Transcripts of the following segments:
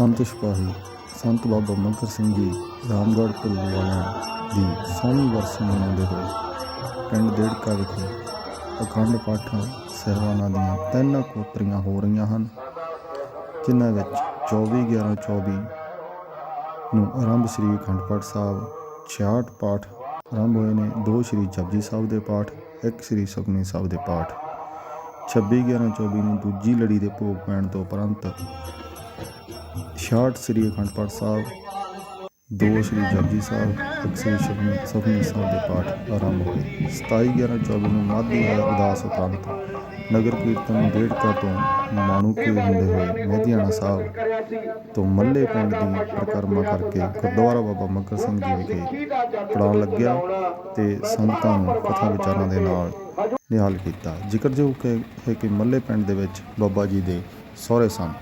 ਸੰਤ ਸਿਪਾਹੀ ਸੰਤ ਬਾਬਾ ਮੱਘਰ ਸਿੰਘ ਜੀ, ਰਾਮਗੜ੍ਹ ਪੁੱਲਵਾਲਿਆਂ ਦੀ ਸੌਵੀਂ ਵਰਸੀ ਮਨਾਉਂਦੇ ਹੋਏ ਪਿੰਡ ਦੇੜਕਾ ਵਿਖੇ ਅਖੰਡ ਪਾਠਾਂ ਸਹਿਬਾਨਾਂ ਦੀਆਂ ਤਿੰਨ ਕੋਤਰੀਆਂ ਹੋ ਰਹੀਆਂ ਹਨ, ਜਿਨ੍ਹਾਂ ਵਿੱਚ 24 11 24 ਨੂੰ ਆਰੰਭ ਸ੍ਰੀ ਅਖੰਡ ਪਾਠ ਸਾਹਿਬ 66 ਪਾਠ ਆਰੰਭ ਹੋਏ ਨੇ, ਦੋ ਸ੍ਰੀ ਜਪਜੀ ਸਾਹਿਬ ਦੇ ਪਾਠ, ਇੱਕ ਸ੍ਰੀ ਸੁਖਮਨੀ ਸਾਹਿਬ ਦੇ ਪਾਠ। 26 11 24 ਨੂੰ ਦੂਜੀ ਲੜੀ ਦੇ ਭੋਗ ਪੈਣ ਤੋਂ ਉਪਰੰਤ 66 ਸ੍ਰੀ ਅਖੰਡ ਪਾਠ ਸਾਹਿਬ, ਦੋ ਸ੍ਰੀ ਜਪਜੀ ਸਾਹਿਬ ਇੱਕ ਸ੍ਰੀ ਸੁਖਮਨੀ ਸਾਹਿਬ ਦੇ ਪਾਠ ਆਰੰਭ ਹੋਏ। 27 11 24 ਨੂੰ ਮਾਧੀ ਅਰਦਾਸ ਉਪਰੰਤ ਨਗਰ ਕੀਰਤਨ ਡੇਢਕਾ ਤੋਂ ਮਾਣੂਕੇ ਹੁੰਦੇ ਹੋਏ ਮਹਿਧਿਆਣਾ ਸਾਹਿਬ ਤੋਂ ਮੱਲੇ ਪਿੰਡ ਦੀ ਪ੍ਰਕਰਮਾ ਕਰਕੇ ਗੁਰਦੁਆਰਾ ਬਾਬਾ ਮੱਕਰ ਸਿੰਘ ਜੀ ਵਿਖੇ ਪੜਾਅ ਲੱਗਿਆ ਤੇ ਸੰਗਤਾਂ ਨੂੰ ਕਥਾ ਵਿਚਾਰਾਂ ਦੇ ਨਾਲ ਨਿਹਾਲ ਕੀਤਾ। ਜ਼ਿਕਰਯੋਗ ਹੈ ਹੈ ਕਿ ਮੱਲੇ ਪਿੰਡ ਦੇ ਵਿੱਚ ਬਾਬਾ ਜੀ ਦੇ ਸਹੁਰੇ ਸਨ।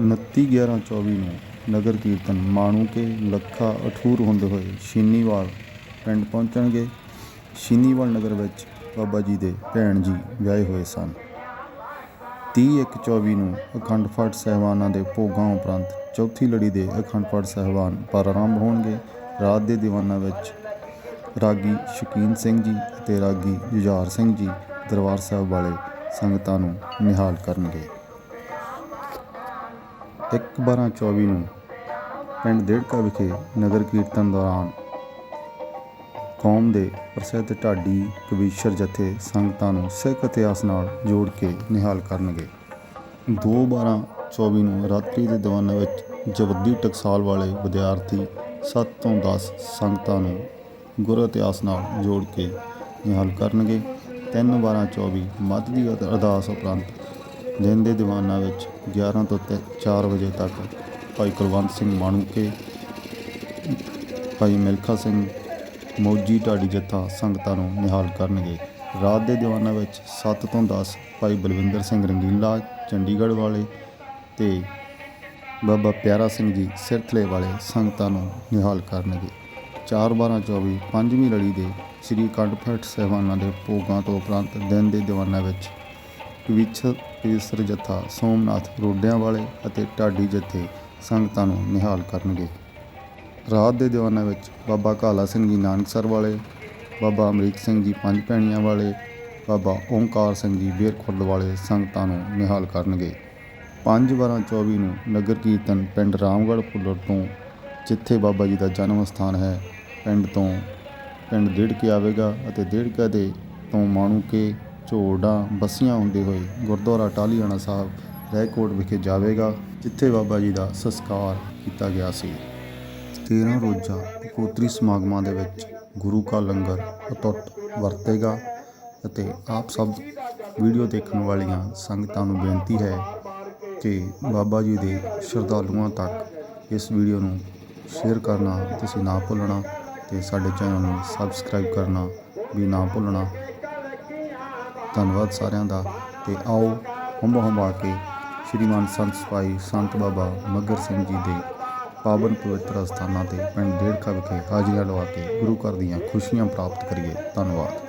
29 11 24 ਨੂੰ ਨਗਰ ਕੀਰਤਨ ਮਾਣੂ ਕੇ ਲੱਖਾ ਅਠੂਰ ਹੁੰਦੇ ਹੋਏ ਸ਼ੀਨੀਵਾਲ ਪਿੰਡ ਪਹੁੰਚਣਗੇ। ਸ਼ੀਨੀਵਾਲ ਨਗਰ ਵਿੱਚ ਬਾਬਾ ਜੀ ਦੇ ਭੈਣ ਜੀ ਵਿਆਹੇ ਹੋਏ ਸਨ। 30 ਇੱਕ 24 ਨੂੰ ਅਖੰਡ ਪਾਠ ਸਹਿਬਾਨਾਂ ਦੇ ਭੋਗਾਂ ਉਪਰੰਤ ਚੌਥੀ ਲੜੀ ਦੇ ਅਖੰਡ ਪਾਠ ਸਹਿਬਾਨ ਪ੍ਰਾਰੰਭ ਹੋਣਗੇ। ਰਾਤ ਦੇ ਦੀਵਾਨਾਂ ਵਿੱਚ ਰਾਗੀ ਸ਼ਕੀਨ ਸਿੰਘ ਜੀ ਅਤੇ ਰਾਗੀ ਜੁਝਾਰ ਸਿੰਘ ਜੀ ਦਰਬਾਰ ਸਾਹਿਬ ਵਾਲੇ ਸੰਗਤਾਂ ਨੂੰ ਨਿਹਾਲ ਕਰਨਗੇ। 1 12 24 ਨੂੰ ਪਿੰਡ ਦੇੜਕਾ ਵਿਖੇ ਨਗਰ ਕੀਰਤਨ ਦੌਰਾਨ ਕੌਮ ਦੇ ਪ੍ਰਸਿੱਧ ਢਾਡੀ ਕਵੀਸ਼ਰ ਜਥੇ ਸੰਗਤਾਂ ਨੂੰ ਸਿੱਖ ਇਤਿਹਾਸ ਨਾਲ ਜੋੜ ਕੇ ਨਿਹਾਲ ਕਰਨਗੇ। 2 12 24 ਨੂੰ ਰਾਤਰੀ ਦੇ ਦੀਵਾਨਾਂ ਵਿੱਚ ਜਵੱਦੀ ਟਕਸਾਲ ਵਾਲੇ ਵਿਦਿਆਰਥੀ 7 ਤੋਂ 10 ਸੰਗਤਾਂ ਨੂੰ ਗੁਰ ਇਤਿਹਾਸ ਨਾਲ ਜੋੜ ਕੇ ਨਿਹਾਲ ਕਰਨਗੇ। 3 12 24 ਮੱਧ ਦੀ ਅਰਦਾਸ ਉਪਰੰਤ ਦਿਨ ਦੇ ਦੀਵਾਨਾਂ ਵਿੱਚ 11 ਤੋਂ 4 ਵਜੇ ਤੱਕ ਭਾਈ ਕੁਲਵੰਤ ਸਿੰਘ ਮਾਣੂਕੇ, ਭਾਈ ਮਿਲਖਾ ਸਿੰਘ, ਮੌਜੀ ਢਾਡੀ ਜੱਥਾ ਸੰਗਤਾਂ ਨੂੰ ਨਿਹਾਲ ਕਰਨਗੇ। ਰਾਤ ਦੇ ਦੀਵਾਨਾਂ ਵਿੱਚ 7 ਤੋਂ 10 ਭਾਈ ਬਲਵਿੰਦਰ ਸਿੰਘ ਰੰਗੀਲਾ, ਚੰਡੀਗੜ੍ਹ ਵਾਲੇ ਤੇ ਬਾਬਾ ਪਿਆਰਾ ਸਿੰਘ ਜੀ ਸਿਰਥਲੇ ਵਾਲੇ ਸੰਗਤਾਂ ਨੂੰ ਨਿਹਾਲ ਕਰਨਗੇ। 4 12 24 ਪੰਜਵੀਂ ਲੜੀ ਦੇ ਸ੍ਰੀ ਅਖੰਡ ਪਾਠ ਸਹਿਬਾਨਾਂ ਦੇ ਭੋਗਾਂ ਤੋਂ ਉਪਰੰਤ ਦਿਨ ਦੇ ਦੀਵਾਨਾਂ ਵਿੱਚ ਕਵਿਛ ਕਵਿਸਰ ਜੱਥਾ, ਸੋਮਨਾਥ ਰੋਡਿਆਂ ਵਾਲੇ ਅਤੇ ਢਾਡੀ ਜੱਥੇ ਸੰਗਤਾਂ ਨੂੰ ਨਿਹਾਲ ਕਰਨਗੇ। ਰਾਤ ਦੇ ਦੀਵਾਨਾਂ ਵਿੱਚ ਬਾਬਾ ਕਾਲਾ ਸਿੰਘ ਜੀ ਨਾਨਕਸਰ ਵਾਲੇ, ਬਾਬਾ ਅਮਰੀਕ ਸਿੰਘ ਜੀ ਪੰਜ ਭੈਣੀਆਂ ਵਾਲੇ, ਬਾਬਾ ਓਮਕਾਰ ਸਿੰਘ ਜੀ ਬੇਰਖੁਰਦ ਵਾਲੇ ਸੰਗਤਾਂ ਨੂੰ ਨਿਹਾਲ ਕਰਨਗੇ। 5 12 24 ਨੂੰ ਨਗਰ ਕੀਰਤਨ ਪਿੰਡ ਰਾਮਗੜ੍ਹ ਪੁੱਲਰ ਤੋਂ ਜਿੱਥੇ ਬਾਬਾ ਜੀ ਦਾ ਜਨਮ ਸਥਾਨ ਹੈ, ਪਿੰਡ ਤੋਂ ਪਿੰਡ ਡੇੜਕੇ ਆਵੇਗਾ ਅਤੇ ਡੇੜਕੇ ਦੇ ਤੋਂ ਮਾਣੂ ਕੇ ਝੋੜਾ ਬੱਸੀਆਂ ਹੁੰਦੇ ਹੋਏ ਗੁਰਦੁਆਰਾ ਟਾਹਲੀਆਣਾ ਸਾਹਿਬ ਰੈਕੋਟ ਵਿਖੇ ਜਾਵੇਗਾ, ਜਿੱਥੇ ਬਾਬਾ ਜੀ ਦਾ ਸੰਸਕਾਰ ਕੀਤਾ ਗਿਆ ਸੀ। 13 ਰੋਜ਼ਾ ਇਕੋਤਰੀ ਸਮਾਗਮਾਂ ਦੇ ਵਿੱਚ ਗੁਰੂ ਕਾ ਲੰਗਰ ਅਟੁੱਟ ਵਰਤੇਗਾ ਅਤੇ ਆਪ ਸਭ ਵੀਡੀਓ ਦੇਖਣ ਵਾਲੀਆਂ ਸੰਗਤਾਂ ਨੂੰ ਬੇਨਤੀ ਹੈ ਕਿ ਬਾਬਾ ਜੀ ਦੇ ਸ਼ਰਧਾਲੂਆਂ ਤੱਕ ਇਸ ਵੀਡੀਓ ਨੂੰ ਸ਼ੇਅਰ ਕਰਨਾ ਤੁਸੀਂ ਨਾ ਭੁੱਲਣਾ ਤੇ ਸਾਡੇ ਚੈਨਲ ਨੂੰ ਸਬਸਕ੍ਰਾਈਬ ਕਰਨਾ ਵੀ ਨਾ ਭੁੱਲਣਾ। ਧੰਨਵਾਦ ਸਾਰਿਆਂ ਦਾ ਤੇ ਆਓ ਹੰਬ ਹੰਬਾ ਕੇ ਸ਼੍ਰੀਮਾਨ ਸੰਤ ਸਿਪਾਹੀ ਸੰਤ ਬਾਬਾ ਮੱਘਰ ਸਿੰਘ ਜੀ ਦੇ ਪਾਵਨ ਪਵਿੱਤਰ ਸਥਾਨਾਂ ਤੇ ਪਿੰਡ ਡੇੜਕਾ ਵਿਖੇ ਹਾਜ਼ਰੀਆਂ ਲਵਾ ਕੇ ਗੁਰੂ ਘਰ ਦੀਆਂ ਖੁਸ਼ੀਆਂ ਪ੍ਰਾਪਤ ਕਰੀਏ। ਧੰਨਵਾਦ।